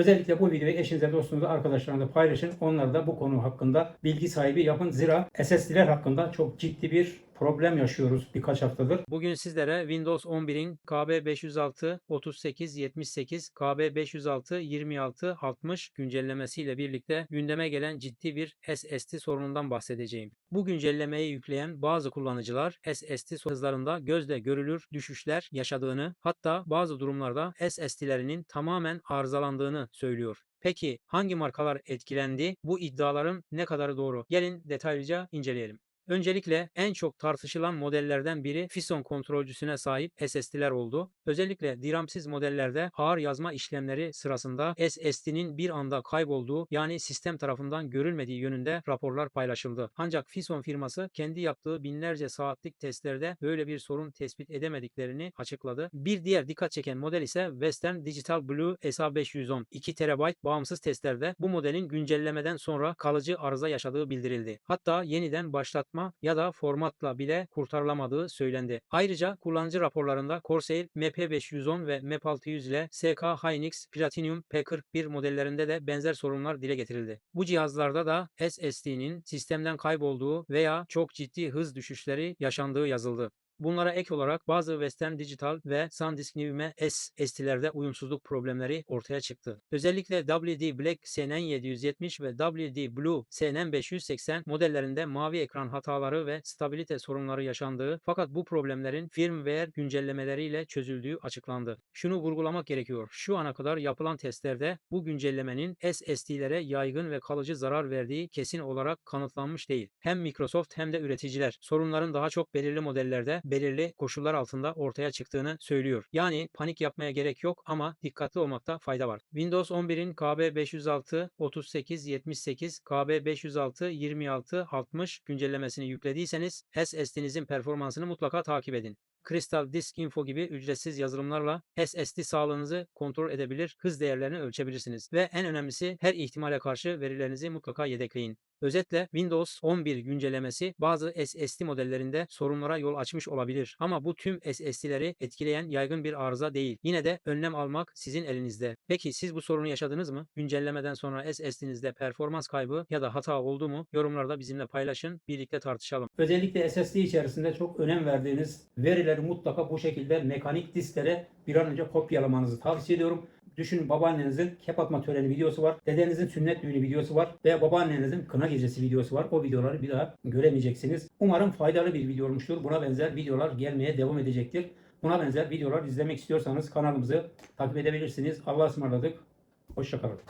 Özellikle bu videoyu eşinize, dostunuza, arkadaşlarınıza paylaşın. Onları da bu konu hakkında bilgi sahibi yapın. Zira SSD'ler hakkında çok ciddi bir problem yaşıyoruz birkaç haftadır. Bugün sizlere Windows 11'in KB506 3878 KB506 26 60 güncellemesiyle birlikte gündeme gelen ciddi bir SSD sorunundan bahsedeceğim. Bu güncellemeyi yükleyen bazı kullanıcılar SSD hızlarında gözle görülür düşüşler yaşadığını hatta bazı durumlarda SSD'lerinin tamamen arızalandığını söylüyor. Peki hangi markalar etkilendi? Bu iddiaların ne kadarı doğru? Gelin detaylıca inceleyelim. Öncelikle en çok tartışılan modellerden biri Fison kontrolcüsüne sahip SSD'ler oldu. Özellikle DRAM'siz modellerde ağır yazma işlemleri sırasında SSD'nin bir anda kaybolduğu yani sistem tarafından görülmediği yönünde raporlar paylaşıldı. Ancak Fison firması kendi yaptığı binlerce saatlik testlerde böyle bir sorun tespit edemediklerini açıkladı. Bir diğer dikkat çeken model ise Western Digital Blue SA510. 2 TB bağımsız testlerde bu modelin güncellemeden sonra kalıcı arıza yaşadığı bildirildi. Hatta yeniden başlatma ya da formatla bile kurtarılamadığı söylendi. Ayrıca kullanıcı raporlarında Corsair MP510 ve MP600 ile SK Hynix Platinum P41 modellerinde de benzer sorunlar dile getirildi. Bu cihazlarda da SSD'nin sistemden kaybolduğu veya çok ciddi hız düşüşleri yaşandığı yazıldı. Bunlara ek olarak bazı Western Digital ve SanDisk Nivime S SSD'lerde uyumsuzluk problemleri ortaya çıktı. Özellikle WD Black SN770 ve WD Blue SN580 modellerinde mavi ekran hataları ve stabilite sorunları yaşandığı fakat bu problemlerin firmware güncellemeleriyle çözüldüğü açıklandı. Şunu vurgulamak gerekiyor. Şu ana kadar yapılan testlerde bu güncellemenin SSD'lere yaygın ve kalıcı zarar verdiği kesin olarak kanıtlanmış değil. Hem Microsoft hem de üreticiler sorunların daha çok belirli modellerde belirli koşullar altında ortaya çıktığını söylüyor. Yani panik yapmaya gerek yok ama dikkatli olmakta fayda var. Windows 11'in KB506 3878 KB506 26 60 güncellemesini yüklediyseniz SSD'nizin performansını mutlaka takip edin. Crystal Disk Info gibi ücretsiz yazılımlarla SSD sağlığınızı kontrol edebilir, hız değerlerini ölçebilirsiniz ve en önemlisi her ihtimale karşı verilerinizi mutlaka yedekleyin. Özetle Windows 11 güncellemesi bazı SSD modellerinde sorunlara yol açmış olabilir ama bu tüm SSD'leri etkileyen yaygın bir arıza değil. Yine de önlem almak sizin elinizde. Peki siz bu sorunu yaşadınız mı? Güncellemeden sonra SSD'nizde performans kaybı ya da hata oldu mu? Yorumlarda bizimle paylaşın, birlikte tartışalım. Özellikle SSD içerisinde çok önem verdiğiniz verileri mutlaka bu şekilde mekanik disklere bir an önce kopyalamanızı tavsiye ediyorum. Düşünün babaannenizin kep atma töreni videosu var. Dedenizin sünnet düğünü videosu var. Veya babaannenizin kına gecesi videosu var. O videoları bir daha göremeyeceksiniz. Umarım faydalı bir video olmuştur. Buna benzer videolar gelmeye devam edecektir. Buna benzer videolar izlemek istiyorsanız kanalımızı takip edebilirsiniz. Allah'a ısmarladık. Hoşçakalın.